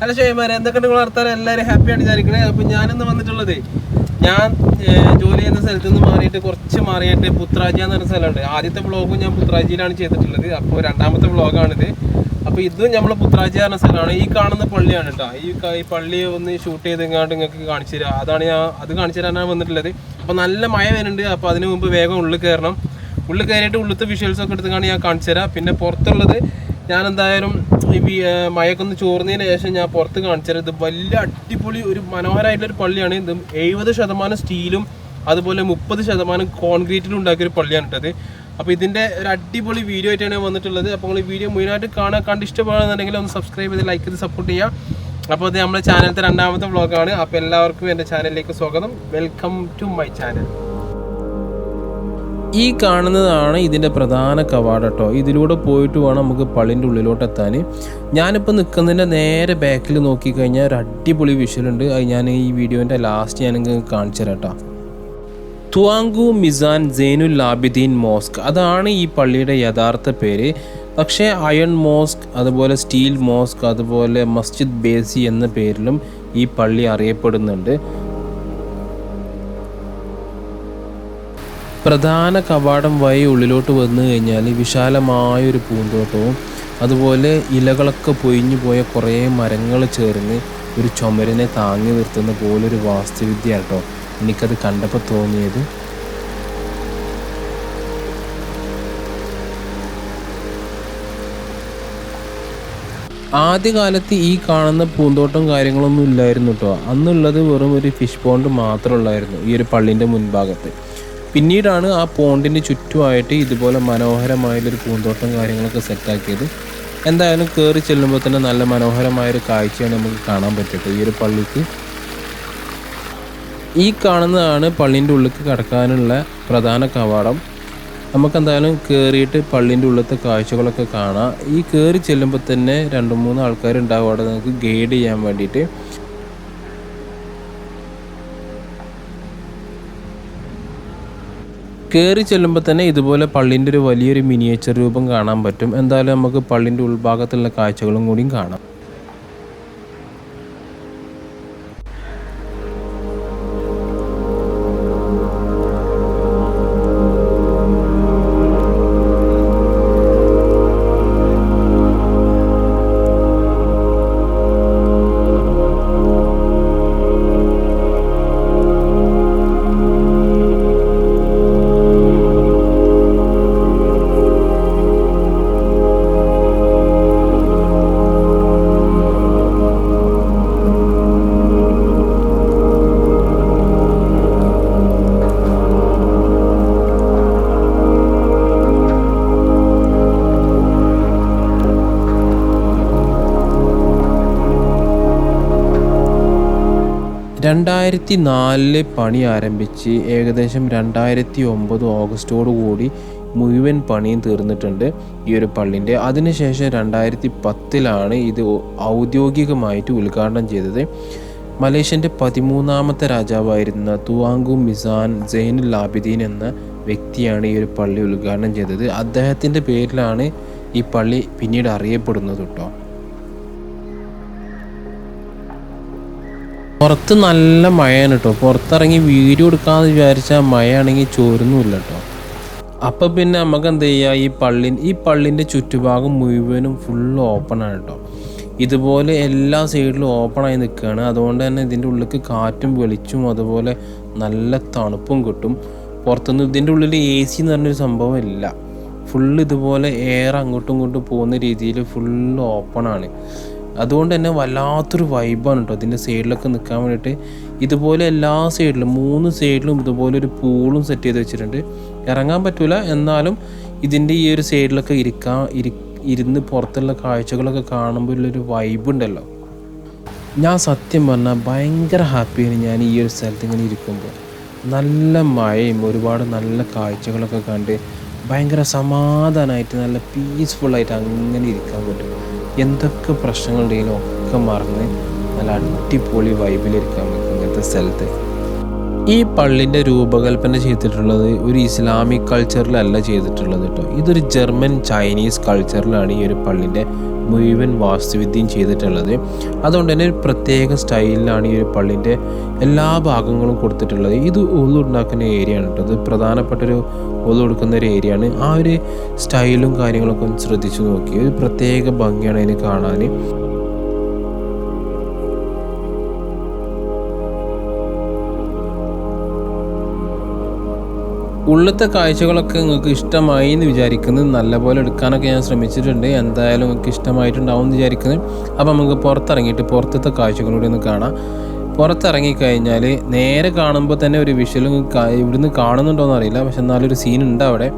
Hello ഷോയ്മാരെ എന്തൊക്കെ നിങ്ങൾ വർത്താനം? എല്ലാവരും ഹാപ്പിയാണ് വിചാരിക്കണേ. അപ്പം ഞാനിന്ന് വന്നിട്ടുള്ളത് ഞാൻ ജോലി ചെയ്യുന്ന സ്ഥലത്ത് നിന്ന് മാറിയിട്ട് കുറച്ച് മാറിയിട്ട് പുത്രാജി എന്ന് പറഞ്ഞ സ്ഥലമുണ്ട്. ആദ്യത്തെ വ്ളോഗും ഞാൻ പുത്രാജിയിലാണ് ചെയ്തിട്ടുള്ളത്. അപ്പോൾ രണ്ടാമത്തെ വ്ളോഗാണിത് അപ്പോൾ ഇതും നമ്മൾ പുത്രാജി എന്ന് പറഞ്ഞ സ്ഥലമാണ്. ഈ കാണുന്ന പള്ളിയാണ് കേട്ടോ ഈ ഈ പള്ളി ഒന്ന് ഷൂട്ട് ചെയ്ത് ഇങ്ങോട്ട് നിങ്ങൾക്ക് കാണിച്ചു തരാം. അതാണ് ഞാൻ അത് കാണിച്ചു തരാനാണ് വന്നിട്ടുള്ളത്. അപ്പോൾ നല്ല മഴ വരുന്നുണ്ട്. അപ്പോൾ അതിന് മുമ്പ് വേഗം ഉള്ളിൽ കയറണം. ഉള്ളിൽ കയറിയിട്ട് ഉള്ളിലത്തെ വിഷ്വൽസൊക്കെ എടുത്ത് കാണി ഞാൻ കാണിച്ചു തരാം. പിന്നെ പുറത്തുള്ളത് ഞാൻ എന്തായാലും ഈ മയക്കൊന്ന് ചോർന്നതിന് ശേഷം ഞാൻ പുറത്ത് കാണിച്ചത് ഇത് വലിയ അടിപൊളി ഒരു മനോഹരമായിട്ടുള്ള ഒരു പള്ളിയാണ്. ഇത് എഴുപത് ശതമാനം സ്റ്റീലും അതുപോലെ മുപ്പത് ശതമാനം കോൺക്രീറ്റിലും ഉണ്ടാക്കിയൊരു പള്ളിയാണ് കേട്ടത് അപ്പോൾ ഇതിന്റെ ഒരു അടിപൊളി വീഡിയോ ആയിട്ടാണ് വന്നിട്ടുള്ളത്. അപ്പോൾ ഈ വീഡിയോ മുഴുവനായിട്ട് കാണാൻ കണ്ട് ഇഷ്ടപ്പെടുകയാണെന്നുണ്ടെങ്കിൽ ഒന്ന് സബ്സ്ക്രൈബ് ചെയ്ത് ലൈക്ക് ചെയ്ത് സപ്പോർട്ട് ചെയ്യുക. അപ്പോൾ അത് നമ്മുടെ ചാനലത്തെ രണ്ടാമത്തെ വ്ളോഗാണ് അപ്പോൾ എല്ലാവർക്കും എന്റെ ചാനലിലേക്ക് സ്വാഗതം. വെൽക്കം ടു മൈ ചാനൽ ഈ കാണുന്നതാണ് ഇതിന്റെ പ്രധാന കവാടം കേട്ടോ. ഇതിലൂടെ പോയിട്ട് വേണം നമുക്ക് പള്ളിന്റെ ഉള്ളിലോട്ട് എത്താൻ ഞാനിപ്പോൾ നിൽക്കുന്നതിന്റെ നേരെ ബാക്കിൽ നോക്കിക്കഴിഞ്ഞാൽ ഒരു അടിപൊളി വിഷ്വലുണ്ട് അത് ഞാൻ ഈ വീഡിയോന്റെ ലാസ്റ്റ് ഞാൻ കാണിച്ചു തരാം കേട്ടോ. Tuanku Mizan Zainul Abidin mosque. അതാണ് ഈ പള്ളിയുടെ യഥാർത്ഥ പേര്. പക്ഷേ അയൺ മോസ്ക് അതുപോലെ സ്റ്റീൽ മോസ്ക് അതുപോലെ മസ്ജിദ് ബേസി എന്ന പേരിലും ഈ പള്ളി അറിയപ്പെടുന്നുണ്ട്. പ്രധാന കവാടം വഴി ഉള്ളിലോട്ട് വന്നു കഴിഞ്ഞാൽ വിശാലമായൊരു പൂന്തോട്ടവും അതുപോലെ ഇലകളൊക്കെ പൊയിഞ്ഞു പോയ കുറേ മരങ്ങൾ ചേർന്ന് ഒരു ചുമരിനെ താങ്ങി നിർത്തുന്ന പോലൊരു വാസ്തുവിദ്യ കേട്ടോ എനിക്കത് കണ്ടപ്പോൾ തോന്നിയത്. ആദ്യകാലത്ത് ഈ കാണുന്ന പൂന്തോട്ടം കാര്യങ്ങളൊന്നും ഇല്ലായിരുന്നു കേട്ടോ അന്നുള്ളത് വെറും ഒരു ഫിഷ് പോണ്ട് മാത്രമുള്ളായിരുന്നു ഈ ഒരു പള്ളിന്റെ മുൻഭാഗത്ത്. പിന്നീടാണ് ആ പോണ്ടിന് ചുറ്റുമായിട്ട് ഇതുപോലെ മനോഹരമായൊരു പൂന്തോട്ടം കാര്യങ്ങളൊക്കെ സെറ്റാക്കിയത് എന്തായാലും കയറി ചെല്ലുമ്പോൾ തന്നെ നല്ല മനോഹരമായൊരു കാഴ്ചയാണ് നമുക്ക് കാണാൻ പറ്റട്ടെ ഈ ഒരു പള്ളിക്ക്. ഈ കാണുന്നതാണ് പള്ളീന്റെ ഉള്ളിലേക്ക് കടക്കാനുള്ള പ്രധാന കവാടം. നമുക്കെന്തായാലും കയറിയിട്ട് പള്ളീന്റെ ഉള്ളിലത്തെ കാഴ്ചകളൊക്കെ കാണാം. ഈ കയറി ചെല്ലുമ്പോൾ തന്നെ രണ്ട് മൂന്ന് ആൾക്കാരുണ്ടാവും. അവിടെ നമുക്ക് ഗൈഡ് ചെയ്യാൻ വേണ്ടിയിട്ട്. കയറി ചെല്ലുമ്പോൾ തന്നെ ഇതുപോലെ പള്ളിന്റെ ഒരു വലിയൊരു മിനിയേച്ചർ രൂപം കാണാൻ പറ്റും. എന്തായാലും നമുക്ക് പള്ളിന്റെ ഉൾഭാഗത്തുള്ള കാഴ്ചകളും കൂടിയും കാണാം. രണ്ടായിരത്തി നാലിൽ പണി ആരംഭിച്ച് ഏകദേശം രണ്ടായിരത്തി ഒമ്പത് ഓഗസ്റ്റോടു കൂടി മുഴുവൻ പണിയും തീർന്നിട്ടുണ്ട് ഈ ഒരു പള്ളിന്റെ. അതിനുശേഷം രണ്ടായിരത്തി പത്തിലാണ് ഇത് ഔദ്യോഗികമായിട്ട് ഉദ്ഘാടനം ചെയ്തത്. മലേഷ്യന്റെ പതിമൂന്നാമത്തെ രാജാവായിരുന്ന തുവാങ്കു മിസാൻ സൈനുൽ ആബിദീൻ എന്ന വ്യക്തിയാണ് ഈ ഒരു പള്ളി ഉദ്ഘാടനം ചെയ്തത്. അദ്ദേഹത്തിന്റെ പേരിലാണ് ഈ പള്ളി പിന്നീട് അറിയപ്പെടുന്നത് കേട്ടോ പുറത്ത് നല്ല മഴയാണ് കേട്ടോ പുറത്തിറങ്ങി വീഡിയോ എടുക്കാമെന്ന് വിചാരിച്ചാൽ മഴയാണെങ്കിൽ ചോരുന്നുമില്ല കേട്ടോ അപ്പൊ പിന്നെ നമുക്ക് എന്ത് ചെയ്യുക ഈ പള്ളി ഈ പള്ളിന്റെ ചുറ്റുഭാഗം മുഴുവനും ഫുള്ള് ആണ് കേട്ടോ ഇതുപോലെ എല്ലാ സൈഡിലും ഓപ്പൺ ആയി നിൽക്കുകയാണ് അതുകൊണ്ട് തന്നെ ഇതിന്റെ ഉള്ളിലേക്ക് കാറ്റും വെളിച്ചും അതുപോലെ നല്ല തണുപ്പും കിട്ടും. പുറത്തുനിന്ന് ഇതിന്റെ ഉള്ളിൽ എ സി എന്ന് പറഞ്ഞൊരു സംഭവം ഇല്ല. ഫുള്ള് ഇതുപോലെ എയർ അങ്ങോട്ടും ഇങ്ങോട്ടും പോകുന്ന രീതിയിൽ ഫുള്ള് ഓപ്പണാണ് അതുകൊണ്ട് തന്നെ വല്ലാത്തൊരു വൈബാണ് കേട്ടോ അതിന്റെ സൈഡിലൊക്കെ നിൽക്കാൻ വേണ്ടിയിട്ട്. ഇതുപോലെ എല്ലാ സൈഡിലും മൂന്ന് സൈഡിലും ഇതുപോലെ ഒരു പൂളും സെറ്റ് ചെയ്ത് വെച്ചിട്ടുണ്ട്. ഇറങ്ങാൻ പറ്റില്ല എന്നാലും ഇതിന്റെ ഈ ഒരു സൈഡിലൊക്കെ ഇരിക്കാൻ ഇരി ഇരുന്ന് പുറത്തുള്ള കാഴ്ചകളൊക്കെ കാണുമ്പോൾ ഉള്ളൊരു വൈബ് ഉണ്ടല്ലോ. ഞാൻ സത്യം പറഞ്ഞാൽ ഭയങ്കര ഹാപ്പിയാണ് ഞാൻ ഈ ഒരു സ്ഥലത്ത് ഇങ്ങനെ ഇരിക്കുമ്പോൾ. നല്ല മഴയും ഒരുപാട് നല്ല കാഴ്ചകളൊക്കെ കണ്ട് ഭയങ്കര സമാധാനമായിട്ട് നല്ല പീസ്ഫുള്ളായിട്ട് അങ്ങനെ ഇരിക്കാൻ പറ്റും. എന്തൊക്കെ പ്രശ്നങ്ങളുണ്ടെങ്കിലും ഒക്കെ മറന്ന് നല്ല അടിപൊളി വൈബിലിരിക്കാൻ പറ്റും ഇങ്ങനത്തെ സ്ഥലത്ത്. ഈ പള്ളിന്റെ രൂപകൽപ്പന ചെയ്തിട്ടുള്ളത് ഒരു ഇസ്ലാമിക് കൾച്ചറിലല്ല ചെയ്തിട്ടുള്ളത് കേട്ടോ ഇതൊരു ജർമ്മൻ ചൈനീസ് കൾച്ചറിലാണ് ഈ ഒരു പള്ളിന്റെ മുഴുവൻ വാസ്തുവിദ്യയും ചെയ്തിട്ടുള്ളത്. അതുകൊണ്ട് തന്നെ ഒരു പ്രത്യേക സ്റ്റൈലിലാണ് ഈ ഒരു പള്ളിന്റെ എല്ലാ ഭാഗങ്ങളും കൊടുത്തിട്ടുള്ളത്. ഇത് ഉള്ളുണ്ടാക്കുന്ന ഏരിയ ആണ് കേട്ടോ. ഇത് പ്രധാനപ്പെട്ടൊരു ഒതു കൊടുക്കുന്ന ഒരു ഏരിയ ആണ് ആ ഒരു സ്റ്റൈലും കാര്യങ്ങളൊക്കെ ഒന്ന് ശ്രദ്ധിച്ചു നോക്കി. ഒരു പ്രത്യേക ഭംഗിയാണ് അതിന് കാണാൻ. ഉള്ളത്തെ കാഴ്ചകളൊക്കെ നിങ്ങൾക്ക് ഇഷ്ടമായി എന്ന് വിചാരിക്കുന്നത് നല്ലപോലെ എടുക്കാനൊക്കെ ഞാൻ ശ്രമിച്ചിട്ടുണ്ട്. എന്തായാലും നിങ്ങൾക്ക് ഇഷ്ടമായിട്ടുണ്ടാവും എന്ന് വിചാരിക്കുന്നത് അപ്പോൾ നമുക്ക് പുറത്തിറങ്ങിയിട്ട് പുറത്തത്തെ കാഴ്ചകളൂടെ ഒന്ന് കാണാം. പുറത്തിറങ്ങിക്കഴിഞ്ഞാൽ നേരെ കാണുമ്പോൾ തന്നെ ഒരു വിഷ്വലും ഇവിടുന്ന് കാണുന്നുണ്ടോ എന്ന് അറിയില്ല. പക്ഷെ എന്നാലും ഒരു സീൻ ഉണ്ട് അവിടെ.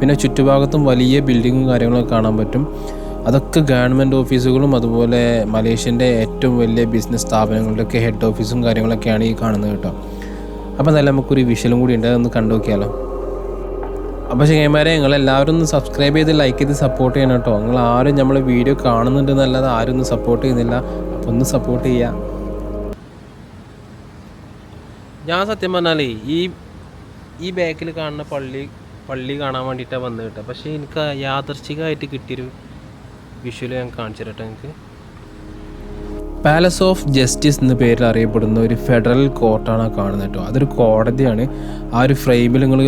പിന്നെ ചുറ്റുഭാഗത്തും വലിയ ബിൽഡിങ്ങും കാര്യങ്ങളൊക്കെ കാണാൻ പറ്റും. അതൊക്കെ ഗവൺമെന്റ് ഓഫീസുകളും അതുപോലെ മലേഷ്യന്റെ ഏറ്റവും വലിയ ബിസിനസ് സ്ഥാപനങ്ങളുടെയൊക്കെ ഹെഡ് ഓഫീസും കാര്യങ്ങളൊക്കെയാണ് ഈ കാണുന്നത് കേട്ടോ. അപ്പോൾ എന്തായാലും നമുക്കൊരു വിഷ്വലും കൂടി ഉണ്ട്. അതൊന്ന് കണ്ടു നോക്കിയാലോ അപ്പോൾ ചെങ്ങന്മാരെ നിങ്ങൾ എല്ലാവരും ഒന്ന് സബ്സ്ക്രൈബ് ചെയ്ത് ലൈക്ക് ചെയ്ത് സപ്പോർട്ട് ചെയ്യണം കേട്ടോ. നിങ്ങൾ ആരും നമ്മൾ വീഡിയോ കാണുന്നുണ്ട് എന്നല്ലാതെ ആരും ഒന്നും സപ്പോർട്ട് ചെയ്യുന്നില്ല. അപ്പോൾ ഒന്ന് സപ്പോർട്ട് ചെയ്യുക ഞാൻ സത്യം പറഞ്ഞാലേ ഈ ഈ ബാക്കിൽ കാണുന്ന പള്ളി പള്ളി കാണാൻ വേണ്ടിയിട്ടാണ് വന്നത് കേട്ടോ. പക്ഷേ എനിക്ക് യാദർച്ഛികമായിട്ട് കിട്ടിയൊരു വിഷ്വൽ ഞാൻ കാണിച്ചു തരട്ടെ എനിക്ക് പാലസ് ഓഫ് ജസ്റ്റിസ് എന്ന പേരിൽ അറിയപ്പെടുന്ന ഒരു ഫെഡറൽ കോർട്ടാണ് കാണുന്നത് കേട്ടോ. അതൊരു കോടതിയാണ്. ആ ഒരു ഫ്രെയിമിൽ നിങ്ങൾ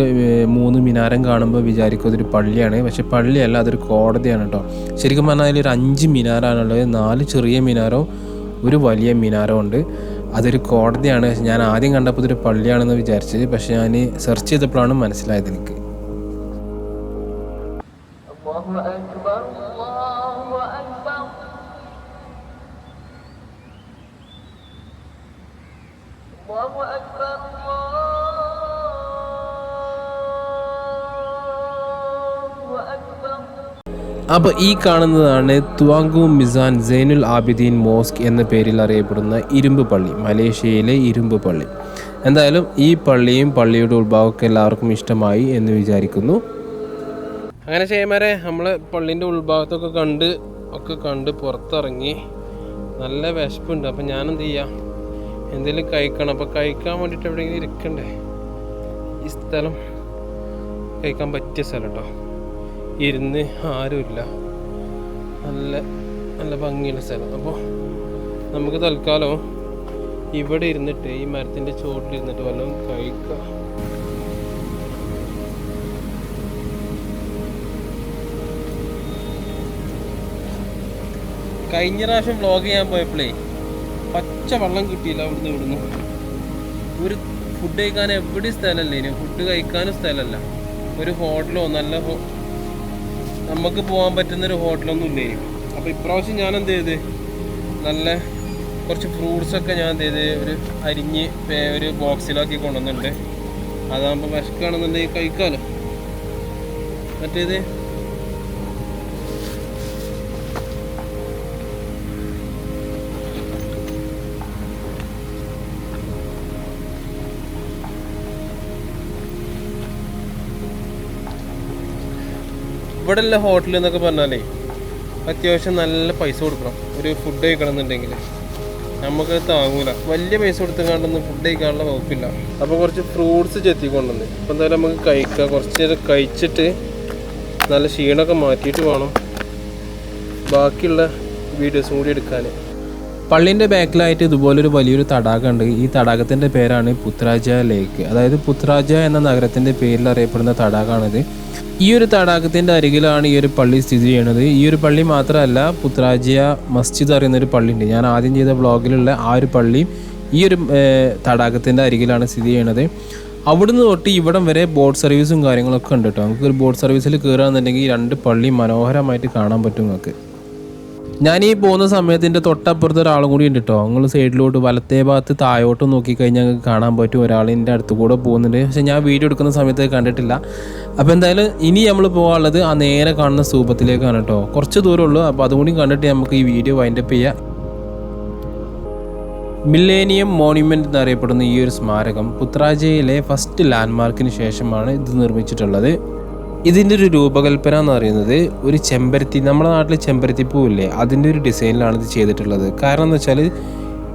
മൂന്ന് മിനാരം കാണുമ്പോൾ വിചാരിക്കും അതൊരു പള്ളിയാണ്. പക്ഷേ പള്ളിയല്ല അതൊരു കോടതിയാണ് കേട്ടോ. ശരിക്കും പറഞ്ഞാൽ അതിലൊരു അഞ്ച് മിനാറാണുള്ളത് നാല് ചെറിയ മിനാരോ ഒരു വലിയ മിനാരോ ഉണ്ട്. അതൊരു കോടതിയാണ്. ഞാൻ ആദ്യം കണ്ടപ്പോൾ ഇതൊരു പള്ളിയാണെന്ന് വിചാരിച്ചത്. പക്ഷെ ഞാൻ സെർച്ച് ചെയ്തപ്പോഴാണ് മനസ്സിലായത് എനിക്ക്. അപ്പോൾ ഈ കാണുന്നതാണ് Tuanku Mizan Zainul Abidin mosque എന്ന പേരിൽ അറിയപ്പെടുന്ന ഇരുമ്പ് പള്ളി മലേഷ്യയിലെ ഇരുമ്പ് പള്ളി. എന്തായാലും ഈ പള്ളിയും പള്ളിയുടെ ഉത്ഭാവമൊക്കെ എല്ലാവർക്കും ഇഷ്ടമായി എന്ന് വിചാരിക്കുന്നു. അങ്ങനെ ചെയ്യുമാരെ നമ്മൾ പള്ളിന്റെ ഉൾഭാഗത്തൊക്കെ കണ്ട് ഒക്കെ കണ്ട് പുറത്തിറങ്ങി നല്ല വിശപ്പുണ്ട്. അപ്പം ഞാനെന്ത് ചെയ്യാം? എന്തെങ്കിലും കഴിക്കണം. അപ്പം കഴിക്കാൻ വേണ്ടിയിട്ട് എവിടെയെങ്കിലും ഇരിക്കണ്ടേ? ഈ സ്ഥലം കഴിക്കാൻ പറ്റിയ സ്ഥലം കേട്ടോ ഇരുന്ന് ആരുമില്ല. നല്ല നല്ല ഭംഗിയുള്ള സ്ഥലം. അപ്പോൾ നമുക്ക് തൽക്കാലം ഇവിടെ ഇരുന്നിട്ട് ഈ മരത്തിന്റെ ചുവട്ടിലിരുന്നിട്ട് വല്ലതും കഴിക്കാം. കഴിഞ്ഞ പ്രാവശ്യം വ്ളോഗ് ചെയ്യാൻ പോയപ്പോഴേ പച്ച വെള്ളം കിട്ടിയില്ല അവിടുന്ന് ഇവിടുന്ന്. ഒരു ഫുഡ് കഴിക്കാൻ എവിടെയും സ്ഥലമല്ല ഇനി. ഫുഡ് കഴിക്കാനും സ്ഥലമല്ല. ഒരു ഹോട്ടലോ നല്ല നമുക്ക് പോകാൻ പറ്റുന്ന ഒരു ഹോട്ടലൊന്നും ഇല്ലേ അപ്പോൾ ഇപ്രാവശ്യം ഞാൻ എന്ത് ചെയ്ത്? നല്ല കുറച്ച് ഫ്രൂട്ട്സൊക്കെ ഞാൻ എന്ത് ചെയ്ത്? ഒരു അരിഞ്ഞ് ഒരു ബോക്സിലാക്കി കൊണ്ടുവന്നിട്ടുണ്ട്. അതാകുമ്പോൾ വിശക്കാണെന്നുണ്ടെങ്കിൽ കഴിക്കാമല്ലോ മറ്റേത്? ഇവിടെ ഉള്ള ഹോട്ടൽ എന്നൊക്കെ പറഞ്ഞാലേ അത്യാവശ്യം നല്ല പൈസ കൊടുക്കണം. ഒരു ഫുഡ് കഴിക്കണമെന്നുണ്ടെങ്കിൽ. നമുക്ക് താങ്ങൂല. വലിയ പൈസ കൊടുത്തുകൊണ്ടൊന്നും ഫുഡ് കഴിക്കാനുള്ള വകുപ്പില്ല. അപ്പോൾ കുറച്ച് ഫ്രൂട്ട്സ് ചെത്തിക്കൊണ്ടുവന്ന് അപ്പോൾ എന്തായാലും നമുക്ക് കഴിക്കാം. കുറച്ച് നേരം കഴിച്ചിട്ട് നല്ല ക്ഷീണമൊക്കെ മാറ്റിയിട്ട് വേണം. ബാക്കിയുള്ള വീഡിയോസും കൂടി എടുക്കാൻ പള്ളിന്റെ ബാക്കിലായിട്ട് ഇതുപോലൊരു വലിയൊരു തടാകമുണ്ട്. ഈ തടാകത്തിന്റെ പേരാണ് പുത്രാജ ലേക്ക്. അതായത് പുത്രാജ എന്ന നഗരത്തിന്റെ പേരിൽ അറിയപ്പെടുന്ന തടാകമാണിത്. ഈ ഒരു തടാകത്തിന്റെ അരികിലാണ് ഈ ഒരു പള്ളി സ്ഥിതി ചെയ്യുന്നത്. ഈ ഒരു പള്ളി മാത്രമല്ല പുത്രാജ മസ്ജിദ് അറിയുന്ന ഒരു പള്ളിയുണ്ട്. ഞാൻ ആദ്യം ചെയ്ത വ്ളോഗിലുള്ള ആ ഒരു പള്ളി ഈ ഒരു തടാകത്തിന്റെ അരികിലാണ് സ്ഥിതി ചെയ്യുന്നത്. അവിടുന്ന് തൊട്ട് ഇവിടം വരെ ബോട്ട് സർവീസും കാര്യങ്ങളൊക്കെ ഉണ്ട് കേട്ടോ. നമുക്ക് ഒരു ബോട്ട് സർവീസിൽ കയറുകയാണെന്നുണ്ടെങ്കിൽ രണ്ട് പള്ളി മനോഹരമായിട്ട് കാണാൻ പറ്റും നിങ്ങൾക്ക്. ഞാൻ ഈ പോകുന്ന സമയത്തിന്റെ തൊട്ടപ്പുറത്ത് ഒരാളും കൂടി ഉണ്ട് കേട്ടോ നിങ്ങൾ സൈഡിലോട്ട് വലത്തേ ഭാഗത്ത് താഴോട്ട് നോക്കിക്കഴിഞ്ഞാൽ ഞങ്ങൾക്ക് കാണാൻ പറ്റും. ഒരാൾ എന്റെ അടുത്ത് കൂടെ പോകുന്നുണ്ട്. പക്ഷെ ഞാൻ വീഡിയോ എടുക്കുന്ന സമയത്ത് കണ്ടിട്ടില്ല. അപ്പോൾ എന്തായാലും ഇനി നമ്മൾ പോകാനുള്ളത് ആ നേരെ കാണുന്ന സ്തൂപത്തിലേക്കാണ് കേട്ടോ കുറച്ച് ദൂരമുള്ളൂ. അപ്പോൾ അതുകൂടി കണ്ടിട്ട് നമുക്ക് ഈ വീഡിയോ വൈൻഡപ്പ് ചെയ്യാം. മില്ലേനിയം മോണ്യുമെന്റ് എന്നറിയപ്പെടുന്ന ഈ ഒരു സ്മാരകം പുത്രാജയിലെ ഫസ്റ്റ് ലാൻഡ്മാർക്കിന് ശേഷമാണ് ഇത് നിർമ്മിച്ചിട്ടുള്ളത്. ഇതിന്റെ ഒരു രൂപകൽപ്പന എന്ന് പറയുന്നത് ഒരു ചെമ്പരത്തി നമ്മുടെ നാട്ടിൽ ചെമ്പരത്തി പൂവില്ലേ അതിന്റെ ഒരു ഡിസൈനിലാണ് ഇത് ചെയ്തിട്ടുള്ളത്. കാരണം എന്ന് വെച്ചാൽ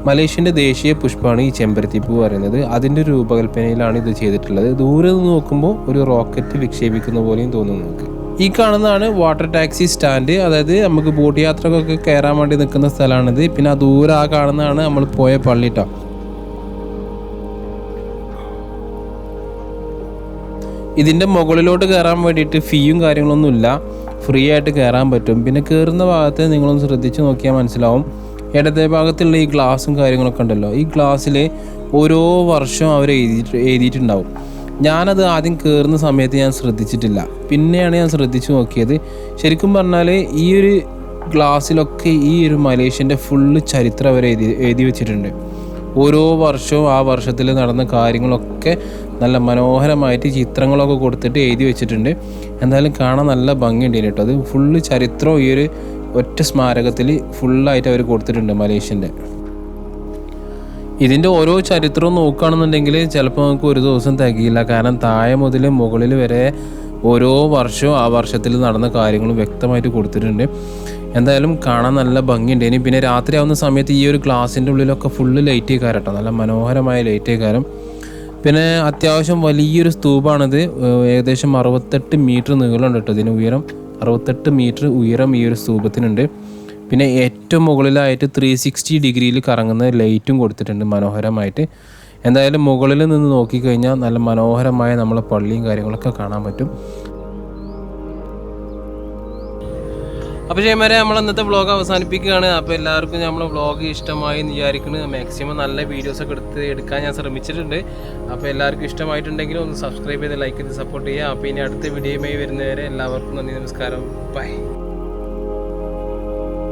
മലേഷ്യന്റെ ദേശീയ പുഷ്പമാണ് ഈ ചെമ്പരത്തി പൂ പറയുന്നത്. അതിന്റെ രൂപകൽപ്പനയിലാണ് ഇത് ചെയ്തിട്ടുള്ളത്. ദൂരെ നിന്ന് നോക്കുമ്പോൾ ഒരു റോക്കറ്റ് വിക്ഷേപിക്കുന്ന പോലെയും തോന്നുന്നു നമുക്ക്. ഈ കാണുന്നതാണ് വാട്ടർ ടാക്സി സ്റ്റാൻഡ്. അതായത് നമുക്ക് ബോട്ട് യാത്രക്കൊക്കെ കയറാൻ വേണ്ടി നിൽക്കുന്ന സ്ഥലമാണിത്. പിന്നെ ആ ദൂരെ ആ കാണുന്നതാണ് നമ്മൾ പോയ പള്ളി ഇതിന്റെ മുകളിലോട്ട് കയറാൻ വേണ്ടിയിട്ട് ഫീയും കാര്യങ്ങളൊന്നും ഇല്ല. ഫ്രീ ആയിട്ട് കയറാൻ പറ്റും. പിന്നെ കയറുന്ന ഭാഗത്ത് നിങ്ങളൊന്ന് ശ്രദ്ധിച്ച് നോക്കിയാൽ മനസ്സിലാവും. ഇടത്തെ ഭാഗത്തുള്ള ഈ ഗ്ലാസും കാര്യങ്ങളൊക്കെ ഉണ്ടല്ലോ. ഈ ഗ്ലാസ്സിൽ ഓരോ വർഷവും അവർ എഴുതിയിട്ട് എഴുതിയിട്ടുണ്ടാവും. ഞാനത് ആദ്യം കയറുന്ന സമയത്ത് ഞാൻ ശ്രദ്ധിച്ചിട്ടില്ല. പിന്നെയാണ് ഞാൻ ശ്രദ്ധിച്ചു നോക്കിയത്. ശരിക്കും പറഞ്ഞാൽ ഈ ഒരു ഗ്ലാസ്സിലൊക്കെ ഈ ഒരു മലേഷ്യന്റെ ഫുള്ള് ചരിത്രം അവർ എഴുതി എഴുതി വെച്ചിട്ടുണ്ട്. ഓരോ വർഷവും ആ വർഷത്തിൽ നടന്ന കാര്യങ്ങളൊക്കെ നല്ല മനോഹരമായിട്ട് ചിത്രങ്ങളൊക്കെ കൊടുത്തിട്ട് എഴുതി വെച്ചിട്ടുണ്ട്. എന്തായാലും കാണാൻ നല്ല ഭംഗിയുണ്ട് കേട്ടോ. അത് ഫുള്ള് ചരിത്രം ഈ ഒരു ഒറ്റ സ്മാരകത്തിൽ ഫുള്ളായിട്ട് അവർ കൊടുത്തിട്ടുണ്ട് മലേഷ്യന്റെ. ഇതിന്റെ ഓരോ ചരിത്രവും നോക്കുകയാണെന്നുണ്ടെങ്കിൽ ചിലപ്പോൾ നമുക്ക് ഒരു ദിവസം തികയില്ല. കാരണം താഴെ മുതൽ മുകളിൽ വരെ ഓരോ വർഷവും ആ വർഷത്തിൽ നടന്ന കാര്യങ്ങളും വ്യക്തമായിട്ട് കൊടുത്തിട്ടുണ്ട്. എന്തായാലും കാണാൻ നല്ല ഭംഗിയുണ്ട്. ഇനി പിന്നെ രാത്രി ആവുന്ന സമയത്ത് ഈ ഒരു ഗ്ലാസിന്റെ ഉള്ളിലൊക്കെ ഫുള്ള് ലൈറ്റ് കേട്ടോ നല്ല മനോഹരമായ ലൈറ്റ് കാരം പിന്നെ അത്യാവശ്യം വലിയൊരു സ്തൂപാണിത്. ഏകദേശം അറുപത്തെട്ട് മീറ്റർ നീളമുണ്ട് കേട്ടോ ഇതിന് ഉയരം. അറുപത്തെട്ട് മീറ്റർ ഉയരം ഈ ഒരു സ്തൂപത്തിനുണ്ട്. പിന്നെ ഏറ്റവും മുകളിലായിട്ട് ത്രീ സിക്സ്റ്റി ഡിഗ്രിയിൽ കറങ്ങുന്ന ലൈറ്റും കൊടുത്തിട്ടുണ്ട് മനോഹരമായിട്ട്. എന്തായാലും മുകളിൽ നിന്ന് നോക്കിക്കഴിഞ്ഞാൽ നല്ല മനോഹരമായ നമ്മളെ പള്ളിയും കാര്യങ്ങളൊക്കെ കാണാൻ പറ്റും. അപ്പോൾ ചെയ്യുമ്പോൾ നമ്മൾ ഇന്നത്തെ വ്ളോഗ് അവസാനിപ്പിക്കുകയാണ്. അപ്പോൾ എല്ലാവർക്കും നമ്മളെ വ്ളോഗ് ഇഷ്ടമായി എന്ന് വിചാരിക്കുന്നത് മാക്സിമം നല്ല വീഡിയോസ് ഒക്കെ എടുത്ത് എടുക്കാൻ ഞാൻ ശ്രമിച്ചിട്ടുണ്ട്. അപ്പോൾ എല്ലാവർക്കും ഇഷ്ടമായിട്ടുണ്ടെങ്കിൽ ഒന്ന് സബ്സ്ക്രൈബ് ചെയ്ത് ലൈക്ക് ചെയ്ത് സപ്പോർട്ട് ചെയ്യുക. അപ്പോൾ ഇനി അടുത്ത വീഡിയോയുമായി വരുന്നവരെ എല്ലാവർക്കും നന്ദി നമസ്കാരം. ബൈ